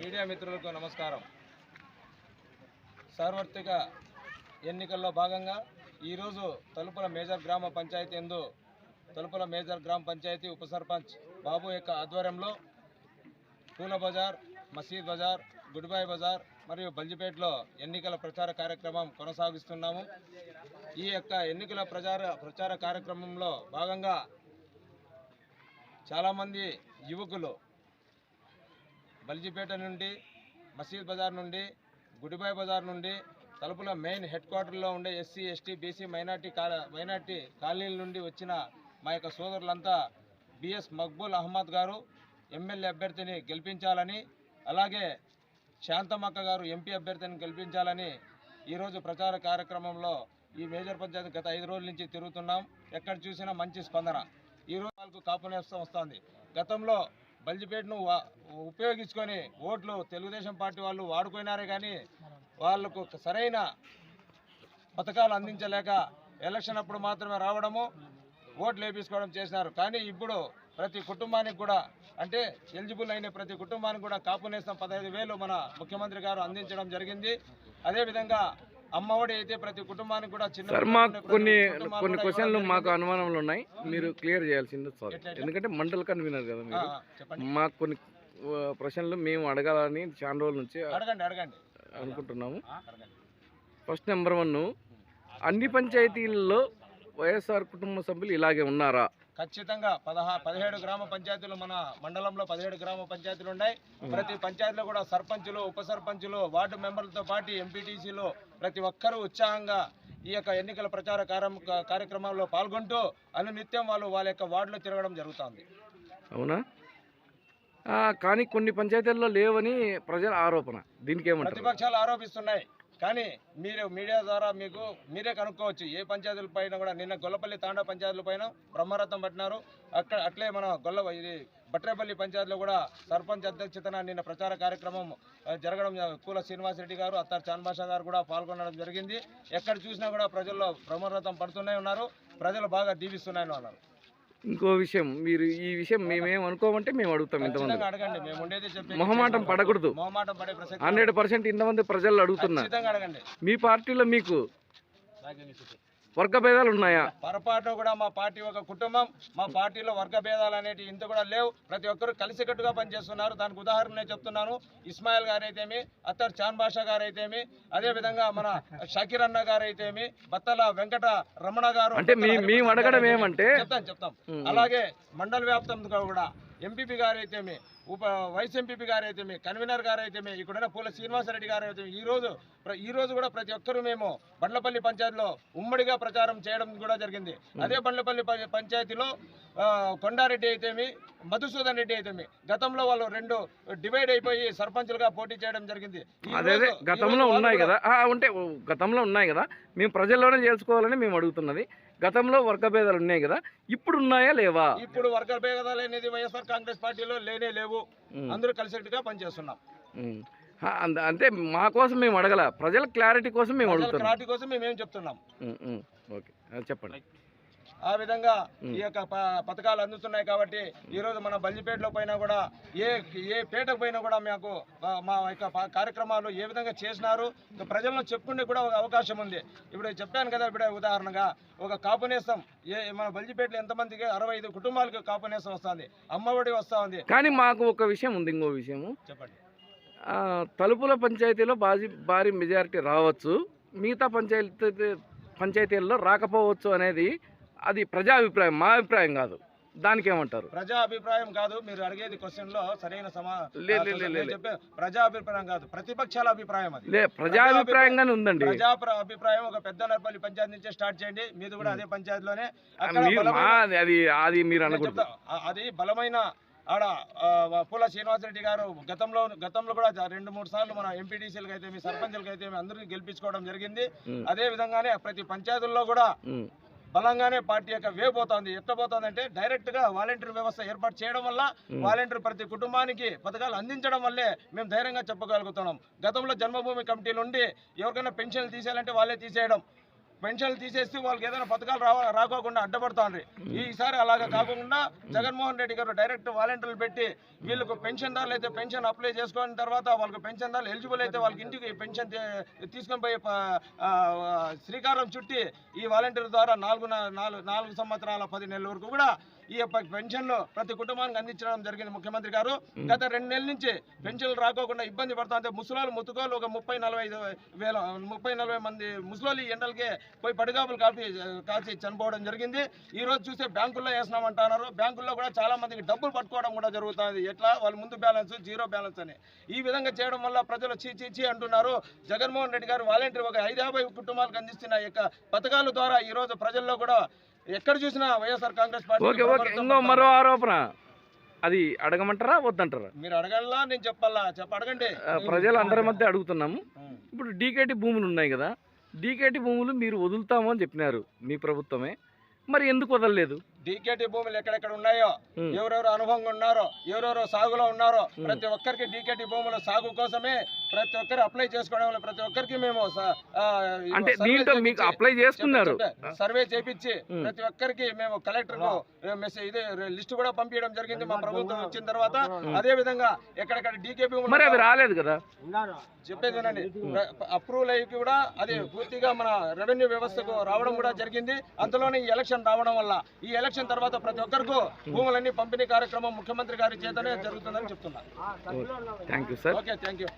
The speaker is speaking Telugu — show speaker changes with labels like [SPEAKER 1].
[SPEAKER 1] మీడియా మిత్రులకు నమస్కారం. సార్వత్రిక ఎన్నికల్లో భాగంగా ఈరోజు తలుపుల మేజర్ గ్రామ పంచాయతీ ఎందు తలుపుల మేజర్ గ్రామ పంచాయతీ ఉప సర్పంచ్ బాబు యొక్క ఆధ్వర్యంలో పూల బజార్ మసీద్ బజార్ గుడ్బాయ్ బజార్ మరియు బంజిపేటలో ఎన్నికల ప్రచార కార్యక్రమం కొనసాగిస్తున్నాము. ఈ యొక్క ఎన్నికల ప్రచార ప్రచార కార్యక్రమంలో భాగంగా చాలామంది యువకులు బల్జిపేట నుండి మసీద్ బజార్ నుండి గుడిబాయ్ బజార్ నుండి తలుపుల మెయిన్ హెడ్ క్వార్టర్లో ఉండే ఎస్సీ ఎస్టీ బీసీ మైనార్టీ కా మైనార్టీ కాలనీల నుండి వచ్చిన మా యొక్క సోదరులంతా బిఎస్ మక్బూల్ అహ్మద్ గారు ఎమ్మెల్యే అభ్యర్థిని గెలిపించాలని అలాగే శాంతమక్క గారు ఎంపీ అభ్యర్థిని గెలిపించాలని ఈరోజు ప్రచార కార్యక్రమంలో ఈ మేజర్ పంచాయతీ గత ఐదు రోజుల నుంచి తిరుగుతున్నాం. ఎక్కడ చూసినా మంచి స్పందన. ఈరోజు వాళ్ళకు కాపు నేస్తం వస్తుంది. గతంలో బల్జిపేటను ఉపయోగించుకొని ఓట్లు తెలుగుదేశం పార్టీ వాళ్ళు వాడుకున్నారే కానీ వాళ్ళకు సరైన పథకాలు అందించలేక ఎలక్షన్ అప్పుడు మాత్రమే రావడము ఓట్లు వేపించుకోవడం చేసినారు. కానీ ఇప్పుడు ప్రతి కుటుంబానికి కూడా అంటే ఎలిజిబుల్ అయిన ప్రతి కుటుంబానికి కూడా కాపు నేస్తం పదహైదు వేలు మన ముఖ్యమంత్రి గారు అందించడం జరిగింది. అదేవిధంగా అమ్మఒడి అయితే ప్రతి కుటుంబానికి కూడా చిన్న
[SPEAKER 2] సార్ మాకు కొన్ని కొన్ని క్వశ్చన్లు మాకు
[SPEAKER 1] జరిగింది.
[SPEAKER 2] అనుమానములు ఉన్నాయి మీరు క్లియర్ చేయాల్సింది సార్? ఎందుకంటే మండల కన్వీనర్ కదా మీరు. మాకు కొన్ని ప్రశ్నలు మేము అడగాలని చాలా రోజుల నుంచి
[SPEAKER 1] అడగండి అడగండి.
[SPEAKER 2] అనుకుంటున్నాము. ఫస్ట్ నెంబర్ వన్ అన్ని పంచాయతీల్లో వైఎస్ఆర్ కుటుంబ సభ్యులు ఇలాగే ఉన్నారా?
[SPEAKER 1] ఖచ్చితంగా పదహా పదిహేడు గ్రామ పంచాయతీలు మన మండలంలో పదిహేడు గ్రామ పంచాయతీలు ఉన్నాయి. ప్రతి పంచాయతీలో కూడా సర్పంచులు ఉప సర్పంచులు వార్డు మెంబర్లతో పాటు ఎంపీటీసీలు ప్రతి ఒక్కరూ ఉత్సాహంగా ఈ యొక్క ఎన్నికల ప్రచార కార్యం- కార్యక్రమంలో పాల్గొంటూ అనునిత్యం వాళ్ళు వాళ్ళ యొక్క వార్డులో తిరగడం జరుగుతుంది.
[SPEAKER 2] అవునా? కానీ కొన్ని పంచాయతీల్లో లేవని ప్రజల ఆరోపణ. దీనికి ఏమంటారు
[SPEAKER 1] ప్రతిపక్షాలు ఆరోపిస్తున్నాయి. కానీ మీరు మీడియా ద్వారా మీకు మీరే కనుక్కోవచ్చు ఏ పంచాయతీల పైన కూడా. నిన్న గొల్లపల్లి తాండా పంచాయతీల పైన బ్రహ్మరథం పట్టినారు. అక్కడ అట్లే మన గొల్ల ఇది బట్రేపల్లి పంచాయతీలో కూడా సర్పంచ్ అధ్యక్షతన నిన్న ప్రచార కార్యక్రమం జరగడం కూల శ్రీనివాసరెడ్డి గారు అత్తారు చాన్బాషా గారు కూడా పాల్గొనడం జరిగింది. ఎక్కడ చూసినా కూడా ప్రజల్లో బ్రహ్మరథం పడుతూనే ఉన్నారు. ప్రజలు బాగా దీవిస్తున్నాయని అన్నారు.
[SPEAKER 2] ఇంకో విషయం మీరు ఈ విషయం మేమేం అనుకోమంటే మేము అడుగుతాం ఇంతమంది. మొహమాటం పడకూడదు. హండ్రెడ్ పర్సెంట్ ఇంతమంది ప్రజలు అడుగుతున్నా
[SPEAKER 1] ఖచ్చితంగా అడగండి.
[SPEAKER 2] మీ పార్టీలో మీకు వర్గ భేదాలు ఉన్నాయా
[SPEAKER 1] పొరపాటు కూడా మా పార్టీ ఒక కుటుంబం మా పార్టీలో వర్గ భేదాలు అనేవి ఇంత కూడా లేవు. ప్రతి ఒక్కరు కలిసికట్టుగా పనిచేస్తున్నారు. దానికి ఉదాహరణ నేను చెప్తున్నాను. ఇస్మాయిల్ గారు అయితేమి అత్తర్ చాన్ బాషా గారు అయితేమి అదే విధంగా మన షకీర్ అన్న గారు అయితేమి బత్తల వెంకట రమణ గారు
[SPEAKER 2] అంటే మేము అడగడం ఏమంటే
[SPEAKER 1] చెప్తాం చెప్తాం. అలాగే మండల వ్యాప్తంగా కూడా ఎంపీపీ గారు అయితేమి ఉప వైస్ ఎంపీపీ గారు అయితేమి కన్వీనర్ గారు అయితేమి ఇక్కడ పూల శ్రీనివాసరెడ్డి గారు అయితే ఈ రోజు ఈ రోజు కూడా ప్రతి ఒక్కరూ మేము బండ్లపల్లి పంచాయతీలో ఉమ్మడిగా ప్రచారం చేయడం కూడా జరిగింది. అదే బండ్లపల్లి పంచాయతీలో కొండారెడ్డి అయితేమి మధుసూదన్ రెడ్డి అయితేమి గతంలో వాళ్ళు రెండు డివైడ్ అయిపోయి సర్పంచులుగా పోటీ చేయడం జరిగింది.
[SPEAKER 2] అదే గతంలో ఉన్నాయి కదా. ఉంటే గతంలో ఉన్నాయి కదా. మేము ప్రజల్లోనే చేసుకోవాలని మేము అడుగుతున్నది. గతంలో వర్గ భేదాలు ఉన్నాయి కదా ఇప్పుడు ఉన్నాయా లేవా?
[SPEAKER 1] ఇప్పుడు వర్గ భేదాలు అనేది వైఎస్ఆర్ కాంగ్రెస్ పార్టీలో లేనే లేవు. అందరూ కలిసికట్టుగా పనిచేస్తున్నాం.
[SPEAKER 2] అంటే మా కోసం మేము అడగల ప్రజల క్లారిటీ కోసం మేము అడుగుతున్నాం.
[SPEAKER 1] క్రాంతి కోసం మేము ఏం చెప్తున్నాం
[SPEAKER 2] ఓకే. చెప్పండి.
[SPEAKER 1] ఆ విధంగా. ఈ యొక్క పథకాలు అందుతున్నాయి కాబట్టి ఈ రోజు మన బల్లిపేటలో పైన కూడా ఏ ఏ పేటకు పోయినా కూడా మాకు మా- యొక్క కార్యక్రమాలు ఏ విధంగా చేసినారు ప్రజలను చెప్పుకునే కూడా ఒక అవకాశం ఉంది. ఇప్పుడు చెప్పాను కదా ఇప్పుడు ఉదాహరణగా ఒక కాపునేస్తం ఏ మన బల్జిపేటలో ఎంతమందికి అరవై ఐదు కుటుంబాలకు కాపునేస్తం వస్తుంది అమ్మఒడి వస్తూ ఉంది.
[SPEAKER 2] కానీ మాకు ఒక విషయం ఉంది ఇంకో విషయము.
[SPEAKER 1] చెప్పండి.
[SPEAKER 2] తలుపుల పంచాయతీలో బాజీ భారీ మెజారిటీ రావచ్చు మిగతా పంచాయతీ పంచాయతీల్లో రాకపోవచ్చు అనేది అది ప్రజా అభిప్రాయం మా అభిప్రాయం కాదు. దానికి ఏమంటారు
[SPEAKER 1] ప్రజా అభిప్రాయం కాదు మీరు అడిగేది క్వశ్చన్లో సరైన చెప్పే ప్రజా అభిప్రాయం కాదు ప్రతిపక్షాల అభిప్రాయం అది.
[SPEAKER 2] లే ప్రజా అభిప్రాయంగానే ఉందండి.
[SPEAKER 1] ప్రజా ప్ర- అభిప్రాయం ఒక పెద్ద నరపల్లి పంచాయతీ నుంచే స్టార్ట్ చేయండి మీది కూడా అదే పంచాయతీలోనే.
[SPEAKER 2] మీరు అది అది మీరు
[SPEAKER 1] ఆ- అది బలమైన ఆడ పూల శ్రీనివాసరెడ్డి గారు గతంలో గతంలో కూడా రెండు మూడు సార్లు మన ఎంపీటీసీలకు అయితే మీ సర్పంచులకు అయితే అందరికీ గెలిపించుకోవడం జరిగింది. అదే విధంగానే ప్రతి పంచాయతీల్లో కూడా బలంగానే పార్టీ యొక్క వే పోతుంది ఎట్లా పోతుంది అంటే డైరెక్ట్గా వాలంటీర్ వ్యవస్థ ఏర్పాటు చేయడం వల్ల. వాలంటీర్ ప్రతి కుటుంబానికి పథకాలు అందించడం వల్లే మేము ధైర్యంగా చెప్పగలుగుతున్నాం గతంలో జన్మభూమి కమిటీ నుండి ఎవరికైనా పెన్షన్లు తీసేయాలంటే వాళ్ళే తీసేయడం పెన్షన్లు తీసేసి వాళ్ళకి ఏదైనా పథకాలు రావా రాకోకుండా అడ్డపడుతుంది ఈసారి అలాగా కాకుండా జగన్మోహన్ రెడ్డి గారు డైరెక్ట్ వాలంటీర్లు పెట్టి వీళ్ళకు పెన్షన్దారులు అయితే పెన్షన్ అప్లై చేసుకున్న తర్వాత వాళ్ళకి పెన్షన్దారులు ఎలిజిబుల్ అయితే వాళ్ళకి ఇంటికి పెన్షన్ తీసుకొని పోయి శ్రీకారం చుట్టి ఈ వాలంటీర్ ద్వారా నాలుగు నాలుగు నాలుగు సంవత్సరాల పది నెలల వరకు కూడా ఈ యొక్క పెన్షన్లు ప్రతి కుటుంబానికి అందించడం జరిగింది ముఖ్యమంత్రి గారు. గత రెండు నెలల నుంచి పెన్షన్లు రాకోకుండా ఇబ్బంది పడుతుంటే ముసలాలు ముతుకోలు ఒక ముప్పై నలభై వేల ముప్పై నలభై మంది ముసలోళ్ళు ఈ ఎండలకి పోయి పడిగాపులు కాపి కాల్చి చనిపోవడం జరిగింది. ఈ రోజు చూస్తే బ్యాంకుల్లో వేసినామంటున్నారు బ్యాంకుల్లో కూడా చాలా మందికి డబ్బులు పట్టుకోవడం కూడా జరుగుతుంది. ఎట్లా? వాళ్ళ ముందు బ్యాలెన్స్ జీరో బ్యాలెన్స్ అని. ఈ విధంగా చేయడం వల్ల ప్రజలు చీ చీ చీ అంటున్నారు. జగన్మోహన్ రెడ్డి గారు వాలంటీర్ ఒక ఐదు యాభై కుటుంబాలకు అందిస్తున్న యొక్క పథకాల ద్వారా ఈ రోజు ప్రజల్లో కూడా ఎక్కడ చూసినా YSR Congress party
[SPEAKER 2] okay okay. ఇంకో మరో ఆరోపణ. అది అడగమంటారా వద్దంటారా?
[SPEAKER 1] మీరు అడగల్లా నేను చెప్పాలా చెప్ప అడగండి.
[SPEAKER 2] ప్రజలు అందరి మధ్య అడుగుతున్నాము. ఇప్పుడు డీకేటీ భూములు ఉన్నాయి కదా డీకేటీ భూములు మీరు వదులుతాము అని చెప్పినారు మీ ప్రభుత్వమే. మరి ఎందుకు వదలలేదు?
[SPEAKER 1] డీకేటీ భూములు ఎక్కడెక్కడ ఉన్నాయో. ఎవరెవరు అనుభవంగా ఉన్నారో ఎవరెవరు సాగులో ఉన్నారో ప్రతి ఒక్కరికి డీకేటీ భూముల సాగు కోసమే ప్రతి ఒక్కరు అప్లై చేసుకోవడం వల్ల ప్రతి ఒక్కరికి మేము
[SPEAKER 2] అంటే దీంట్లో మీకు అప్లై చేసుకున్నారు
[SPEAKER 1] చెప్పే. సర్వే చేపించి. ప్రతి ఒక్కరికి మేము కలెక్టర్కు మెసేజ్ ఇది లిస్ట్ కూడా పంపించడం జరిగింది. మా ప్రభుత్వం వచ్చిన తర్వాత అదే విధంగా ఎక్కడెక్కడ డీకేపీ
[SPEAKER 2] మరి అవి రాలేదు కదా?
[SPEAKER 1] చెప్పేది వినండి. అప్రూవల్ అయ్యి కూడా అది పూర్తిగా మన రెవెన్యూ వ్యవస్థకు రావడం కూడా జరిగింది. అంతలోనే ఈ ఎలక్షన్ రావడం వల్ల ఈ ఎలక్షన్ తర్వాత ప్రతి ఒక్కరికి భూములన్నీ పంపిణీ కార్యక్రమం ముఖ్యమంత్రి గారి చేతనే జరుగుతుందని చెప్తున్నా.
[SPEAKER 2] Thank you sir.
[SPEAKER 1] Okay thank you